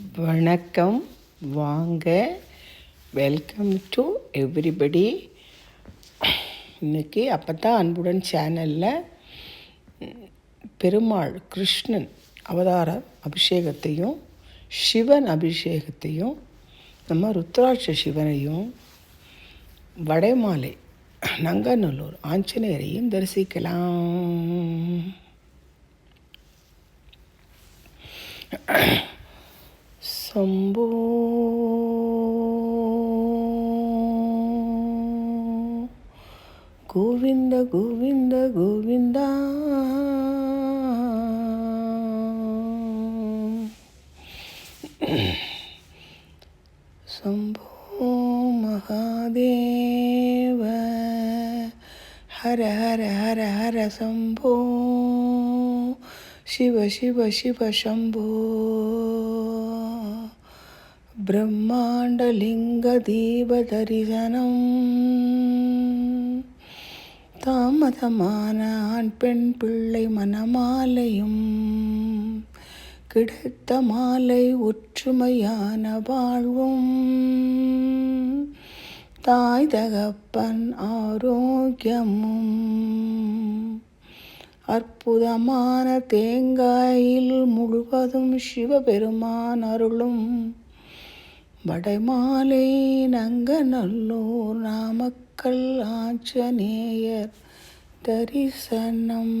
வணக்கம். வாங்க. Welcome to everybody இன்னைக்கு அப்போ தான் அன்புடன் சேனலில் பெருமாள் கிருஷ்ணன் அவதார அபிஷேகத்தையும் சிவன் அபிஷேகத்தையும் நம்ம ருத்ராட்ச சிவனையும் வடைமாலை நங்கநல்லூர் ஆஞ்சநேயரையும் தரிசிக்கலாம். ശംഭോ. ഗോവിന്ദ ഗോവിന്ദ ഗോവിന്ദ. ശംഭോ മഹാദേവ. ഹര ഹര ഹര ഹര ശംഭോ. ശിവ ശിവ ശിവ ശംഭോ. பிரம்மாண்டலிங்கதீபதரிசனம். தாமதமான ஆண் பெண் பிள்ளை மனமாலையும் கிடைத்த மாலை ஒற்றுமையான வாழ்வும். தாய் தகப்பன் ஆரோக்கியமும் அற்புதமான தேங்காயில் முழுவதும் சிவபெருமான் அருளும். வடைமாலை நங்கநல்லூர் நாமக்கல் ஆஞ்சநேயர் தரிசனம்.